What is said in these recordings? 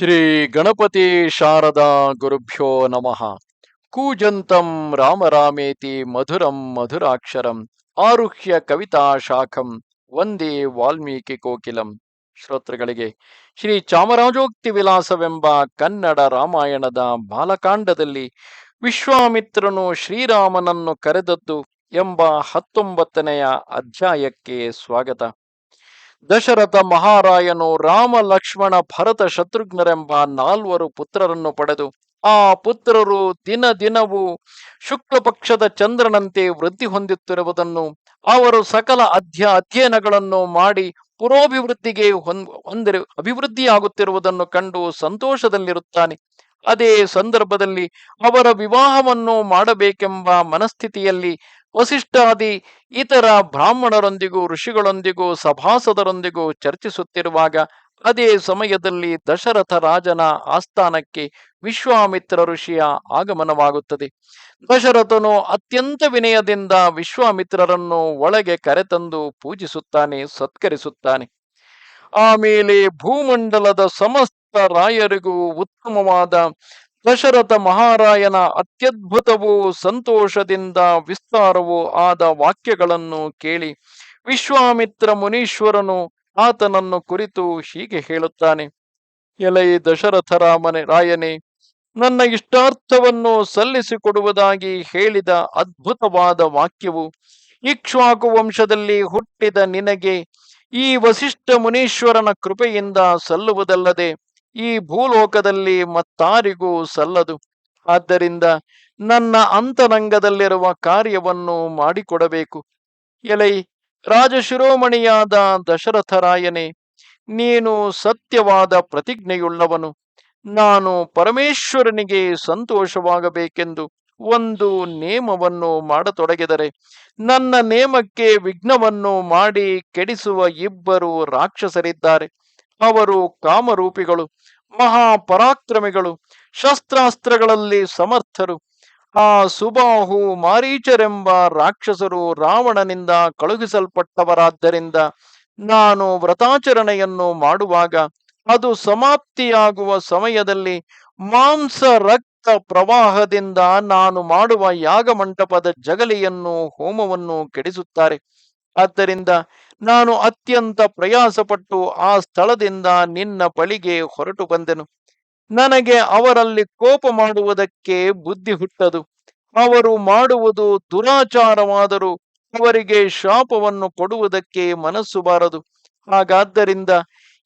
ಶ್ರೀ ಗಣಪತಿ ಶಾರದಾ ಗುರುಭ್ಯೋ ನಮಃ. ಕೂಜಂತಂ ರಾಮರಾಮೇತಿ ಮಧುರಂ ಮಧುರಾಕ್ಷರಂ ಆರುಹ್ಯ ಕವಿತಾ ಶಾಖಂ ವಂದೇ ವಾಲ್ಮೀಕಿ ಕೋಕಿಲಂ. ಶ್ರೋತೃಗಳಿಗೆ, ಶ್ರೀ ಚಾಮರಾಜೋಕ್ತಿ ವಿಲಾಸವೆಂಬ ಕನ್ನಡ ರಾಮಾಯಣದ ಬಾಲಕಾಂಡದಲ್ಲಿ ವಿಶ್ವಾಮಿತ್ರನು ಶ್ರೀರಾಮನನ್ನು ಕರೆದದ್ದು ಎಂಬ ಹತ್ತೊಂಬತ್ತನೆಯ ಅಧ್ಯಾಯಕ್ಕೆ ಸ್ವಾಗತ. ದಶರಥ ಮಹಾರಾಯನು ರಾಮ ಲಕ್ಷ್ಮಣ ಭರತ ಶತ್ರುಘ್ನರೆಂಬ ನಾಲ್ವರು ಪುತ್ರರನ್ನು ಪಡೆದು, ಆ ಪುತ್ರರು ದಿನ ದಿನವೂ ಶುಕ್ಲ ಪಕ್ಷದ ಚಂದ್ರನಂತೆ ವೃದ್ಧಿ ಹೊಂದುತ್ತಿರುವುದನ್ನು, ಅವರು ಸಕಲ ಅಧ್ಯ ಅಧ್ಯಯನಗಳನ್ನು ಮಾಡಿ ಪುರೋಭಿವೃದ್ಧಿಗೆ ಹೊಂದ್ ಹೊಂದಿರು ಅಭಿವೃದ್ಧಿಯಾಗುತ್ತಿರುವುದನ್ನು ಕಂಡು ಸಂತೋಷದಲ್ಲಿರುತ್ತಾನೆ. ಅದೇ ಸಂದರ್ಭದಲ್ಲಿ ಅವರ ವಿವಾಹವನ್ನು ಮಾಡಬೇಕೆಂಬ ಮನಸ್ಥಿತಿಯಲ್ಲಿ ವಸಿಷ್ಠಾದಿ ಇತರ ಬ್ರಾಹ್ಮಣರೊಂದಿಗೂ, ಋಷಿಗಳೊಂದಿಗೂ, ಸಭಾಸದರೊಂದಿಗೂ ಚರ್ಚಿಸುತ್ತಿರುವಾಗ ಅದೇ ಸಮಯದಲ್ಲಿ ದಶರಥ ರಾಜನ ಆಸ್ಥಾನಕ್ಕೆ ವಿಶ್ವಾಮಿತ್ರ ಋಷಿಯ ಆಗಮನವಾಗುತ್ತದೆ. ದಶರಥನು ಅತ್ಯಂತ ವಿನಯದಿಂದ ವಿಶ್ವಾಮಿತ್ರರನ್ನು ಒಳಗೆ ಕರೆತಂದು ಪೂಜಿಸುತ್ತಾನೆ, ಸತ್ಕರಿಸುತ್ತಾನೆ. ಆಮೇಲೆ ಭೂಮಂಡಲದ ಸಮಸ್ತ ರಾಯರಿಗೂ ಉತ್ತಮವಾದ ದಶರಥ ಮಹಾರಾಯನ ಅತ್ಯದ್ಭುತವೂ ಸಂತೋಷದಿಂದ ವಿಸ್ತಾರವೂ ಆದ ವಾಕ್ಯಗಳನ್ನು ಕೇಳಿ ವಿಶ್ವಾಮಿತ್ರ ಮುನೀಶ್ವರನು ಆತನನ್ನು ಕುರಿತು ಹೀಗೆ ಹೇಳುತ್ತಾನೆ, ಎಲೈ ದಶರಥ ರಾಮನೆ, ರಾಯನೇ, ನನ್ನ ಇಷ್ಟಾರ್ಥವನ್ನು ಸಲ್ಲಿಸಿಕೊಡುವುದಾಗಿ ಹೇಳಿದ ಅದ್ಭುತವಾದ ವಾಕ್ಯವು ಇಕ್ಷ್ವಾಕು ವಂಶದಲ್ಲಿ ಹುಟ್ಟಿದ ನಿನಗೆ ಈ ವಸಿಷ್ಠ ಮುನೀಶ್ವರನ ಕೃಪೆಯಿಂದ ಸಲ್ಲುವುದಲ್ಲದೆ ಈ ಭೂಲೋಕದಲ್ಲಿ ಮತ್ತಾರಿಗೂ ಸಲ್ಲದು. ಆದ್ದರಿಂದ ನನ್ನ ಅಂತರಂಗದಲ್ಲಿರುವ ಕಾರ್ಯವನ್ನು ಮಾಡಿಕೊಡಬೇಕು. ಎಲೈ, ರಾಜಶಿರೋಮಣಿಯಾದ ದಶರಥರಾಯನೇ, ನೀನು ಸತ್ಯವಾದ ಪ್ರತಿಜ್ಞೆಯುಳ್ಳವನು. ನಾನು ಪರಮೇಶ್ವರನಿಗೆ ಸಂತೋಷವಾಗಬೇಕೆಂದು ಒಂದು ನೇಮವನ್ನು ಮಾಡತೊಡಗಿದರೆ, ನನ್ನ ನೇಮಕ್ಕೆ ವಿಘ್ನವನ್ನು ಮಾಡಿ ಕೆಡಿಸುವ ಇಬ್ಬರು ರಾಕ್ಷಸರಿದ್ದಾರೆ. ಅವರು ಕಾಮರೂಪಿಗಳು, ಮಹಾಪರಾಕ್ರಮಿಗಳು, ಶಸ್ತ್ರಾಸ್ತ್ರಗಳಲ್ಲಿ ಸಮರ್ಥರು. ಆ ಸುಬಾಹು ಮಾರೀಚರೆಂಬ ರಾಕ್ಷಸರು ರಾವಣನಿಂದ ಕಳುಹಿಸಲ್ಪಟ್ಟವರಾದ್ದರಿಂದ ನಾನು ವ್ರತಾಚರಣೆಯನ್ನು ಮಾಡುವಾಗ ಅದು ಸಮಾಪ್ತಿಯಾಗುವ ಸಮಯದಲ್ಲಿ ಮಾಂಸ ರಕ್ತ ಪ್ರವಾಹದಿಂದ ನಾನು ಮಾಡುವ ಯಾಗಮಂಟಪದ ಜಗಲಿಯನ್ನು ಹೋಮವನ್ನು ಕೆಡಿಸುತ್ತಾರೆ. ಆದ್ದರಿಂದ ನಾನು ಅತ್ಯಂತ ಪ್ರಯಾಸಪಟ್ಟು ಆ ಸ್ಥಳದಿಂದ ನಿನ್ನ ಬಳಿಗೆ ಹೊರಟು ಬಂದೆನು. ನನಗೆ ಅವರಲ್ಲಿ ಕೋಪ ಮಾಡುವುದಕ್ಕೆ ಬುದ್ಧಿ ಹುಟ್ಟದು. ಅವರು ಮಾಡುವುದು ದುರಾಚಾರವಾದರೂ ಅವರಿಗೆ ಶಾಪವನ್ನು ಕೊಡುವುದಕ್ಕೆ ಮನಸ್ಸು ಬಾರದು. ಹಾಗಾದ್ದರಿಂದ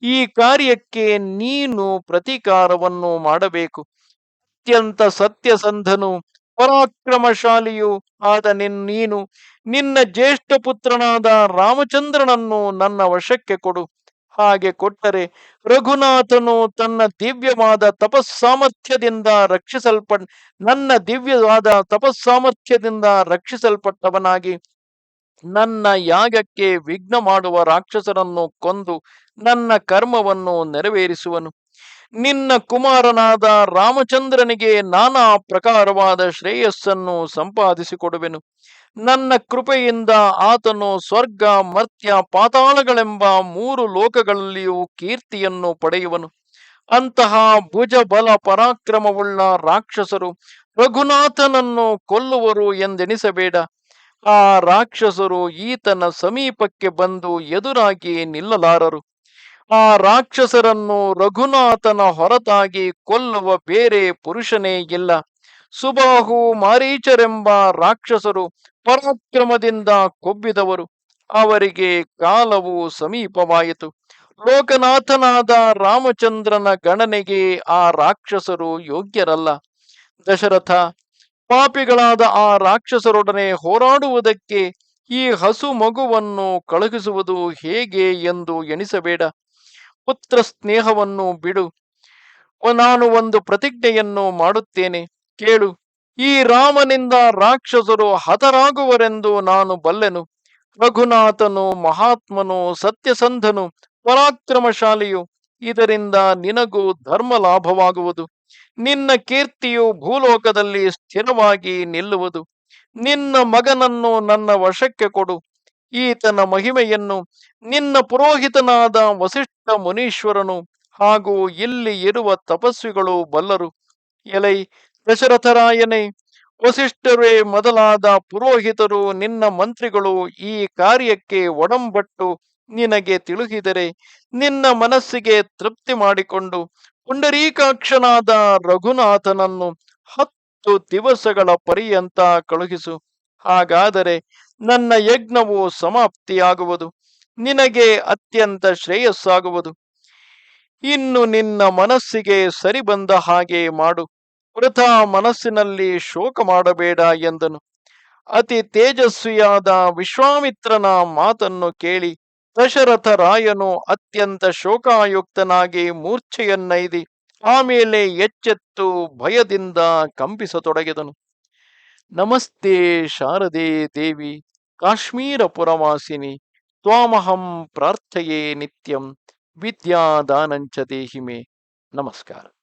ಈ ಕಾರ್ಯಕ್ಕೆ ನೀನು ಪ್ರತೀಕಾರವನ್ನು ಮಾಡಬೇಕು. ಅತ್ಯಂತ ಸತ್ಯಸಂಧನು ಪರಾಕ್ರಮಶಾಲಿಯು ಆದ ನಿನ್ ನೀನು ನಿನ್ನ ಜ್ಯೇಷ್ಠ ಪುತ್ರನಾದ ರಾಮಚಂದ್ರನನ್ನು ನನ್ನ ವಶಕ್ಕೆ ಕೊಡು. ಹಾಗೆ ಕೊಟ್ಟರೆ ರಘುನಾಥನು ತನ್ನ ದಿವ್ಯವಾದ ತಪಸ್ಸಾಮರ್ಥ್ಯದಿಂದ ರಕ್ಷಿಸಲ್ಪ ನನ್ನ ದಿವ್ಯವಾದ ತಪಸ್ಸಾಮರ್ಥ್ಯದಿಂದ ರಕ್ಷಿಸಲ್ಪಟ್ಟವನಾಗಿ ನನ್ನ ಯಾಗಕ್ಕೆ ವಿಘ್ನ ಮಾಡುವ ರಾಕ್ಷಸರನ್ನು ಕೊಂದು ನನ್ನ ಕರ್ಮವನ್ನು ನೆರವೇರಿಸುವನು. ನಿನ್ನ ಕುಮಾರನಾದ ರಾಮಚಂದ್ರನಿಗೆ ನಾನಾ ಪ್ರಕಾರವಾದ ಶ್ರೇಯಸ್ಸನ್ನು ಸಂಪಾದಿಸಿಕೊಡುವೆನು. ನನ್ನ ಕೃಪೆಯಿಂದ ಆತನು ಸ್ವರ್ಗ, ಮರ್ತ್ಯ, ಪಾತಾಳಗಳೆಂಬ ಮೂರು ಲೋಕಗಳಲ್ಲಿಯೂ ಕೀರ್ತಿಯನ್ನು ಪಡೆಯುವನು. ಅಂತಹ ಭುಜಬಲ ಪರಾಕ್ರಮವುಳ್ಳ ರಾಕ್ಷಸರು ರಘುನಾಥನನ್ನು ಕೊಲ್ಲುವರು ಎಂದೆನಿಸಬೇಡ. ಆ ರಾಕ್ಷಸರು ಈತನ ಸಮೀಪಕ್ಕೆ ಬಂದು ಎದುರಾಗಿ ನಿಲ್ಲಲಾರರು. ಆ ರಾಕ್ಷಸರನ್ನು ರಘುನಾಥನ ಹೊರತಾಗಿ ಕೊಲ್ಲುವ ಬೇರೆ ಪುರುಷನೇ ಇಲ್ಲ. ಸುಬಾಹು ಮಾರೀಚರೆಂಬ ರಾಕ್ಷಸರು ಪರಾಕ್ರಮದಿಂದ ಕೊಬ್ಬಿದವರು. ಅವರಿಗೆ ಕಾಲವು ಸಮೀಪವಾಯಿತು. ಲೋಕನಾಥನಾದ ರಾಮಚಂದ್ರನ ಗಣನೆಗೆ ಆ ರಾಕ್ಷಸರು ಯೋಗ್ಯರಲ್ಲ. ದಶರಥ, ಪಾಪಿಗಳಾದ ಆ ರಾಕ್ಷಸರೊಡನೆ ಹೋರಾಡುವುದಕ್ಕೆ ಈ ಹಸು ಮಗುವನ್ನು ಕಳುಹಿಸುವುದು ಹೇಗೆ ಎಂದು ಎಣಿಸಬೇಡ. ಪುತ್ರ ಸ್ನೇಹವನ್ನು ಬಿಡು. ನಾನು ಒಂದು ಪ್ರತಿಜ್ಞೆಯನ್ನು ಮಾಡುತ್ತೇನೆ. ಕೇಳು. ಈ ರಾಮನಿಂದ ರಾಕ್ಷಸರು ಹತರಾಗುವರೆಂದು ನಾನು ಬಲ್ಲೆನು. ರಘುನಾಥನು ಮಹಾತ್ಮನು ಸತ್ಯಸಂಧನು, ಪರಾಕ್ರಮಶಾಲಿಯು. ಇದರಿಂದ ನಿನಗೂ ಧರ್ಮ ಲಾಭವಾಗುವುದು ನಿನ್ನ ಕೀರ್ತಿಯು ಭೂಲೋಕದಲ್ಲಿ ಸ್ಥಿರವಾಗಿ ನಿಲ್ಲುವುದು. ನಿನ್ನ ಮಗನನ್ನು ನನ್ನ ವಶಕ್ಕೆ ಕೊಡು. ಈತನ ಮಹಿಮೆಯನ್ನು ನಿನ್ನ ಪುರೋಹಿತನಾದ ವಸಿಷ್ಠ ಮುನೀಶ್ವರನು ಹಾಗೂ ಇಲ್ಲಿ ಇರುವ ತಪಸ್ವಿಗಳು ಬಲ್ಲರು. ಎಲೈ ದಶರಥರಾಯನೇ, ವಸಿಷ್ಠರೇ, ಮೊದಲಾದ ಪುರೋಹಿತರು, ನಿನ್ನ ಮಂತ್ರಿಗಳು ಈ ಕಾರ್ಯಕ್ಕೆ ಒಡಂಬಟ್ಟು ನಿನಗೆ ತಿಳುಹಿದರೆ ನಿನ್ನ ಮನಸ್ಸಿಗೆ ತೃಪ್ತಿ ಮಾಡಿಕೊಂಡು ಪುಂಡರೀಕಾಕ್ಷನಾದ ರಘುನಾಥನನ್ನು ಹತ್ತು ದಿವಸಗಳ ಪರ್ಯಂತ ಕಳುಹಿಸು. ಹಾಗಾದರೆ ನನ್ನ ಯಜ್ಞವು ಸಮಾಪ್ತಿಯಾಗುವುದು. ನಿನಗೆ ಅತ್ಯಂತ ಶ್ರೇಯಸ್ಸಾಗುವುದು. ಇನ್ನು ನಿನ್ನ ಮನಸ್ಸಿಗೆ ಸರಿ ಬಂದ ಹಾಗೆ ಮಾಡು. ವೃಥಾ ಮನಸ್ಸಿನಲ್ಲಿ ಶೋಕ ಮಾಡಬೇಡ ಎಂದನು. ಅತಿ ತೇಜಸ್ವಿಯಾದ ವಿಶ್ವಾಮಿತ್ರನ ಮಾತನ್ನು ಕೇಳಿ ದಶರಥ ರಾಯನು ಅತ್ಯಂತ ಶೋಕಾಯುಕ್ತನಾಗಿ ಮೂರ್ಛೆಯನ್ನೈದಿ ಆಮೇಲೆ ಎಚ್ಚೆತ್ತು ಭಯದಿಂದ ಕಂಪಿಸತೊಡಗಿದನು. ನಮಸ್ತೆ ಶಾರದೆ ದೇವಿ. ಕಾಶ್ಮೀರ ಪುರವಾಸಿನಿ ತ್ವಾಮಹಂ ಪ್ರಾರ್ಥಯೇ ನಿತ್ಯಂ ವಿದ್ಯಾದಾನಂಚ ದೇಹಿಮೆ. ನಮಸ್ಕಾರ.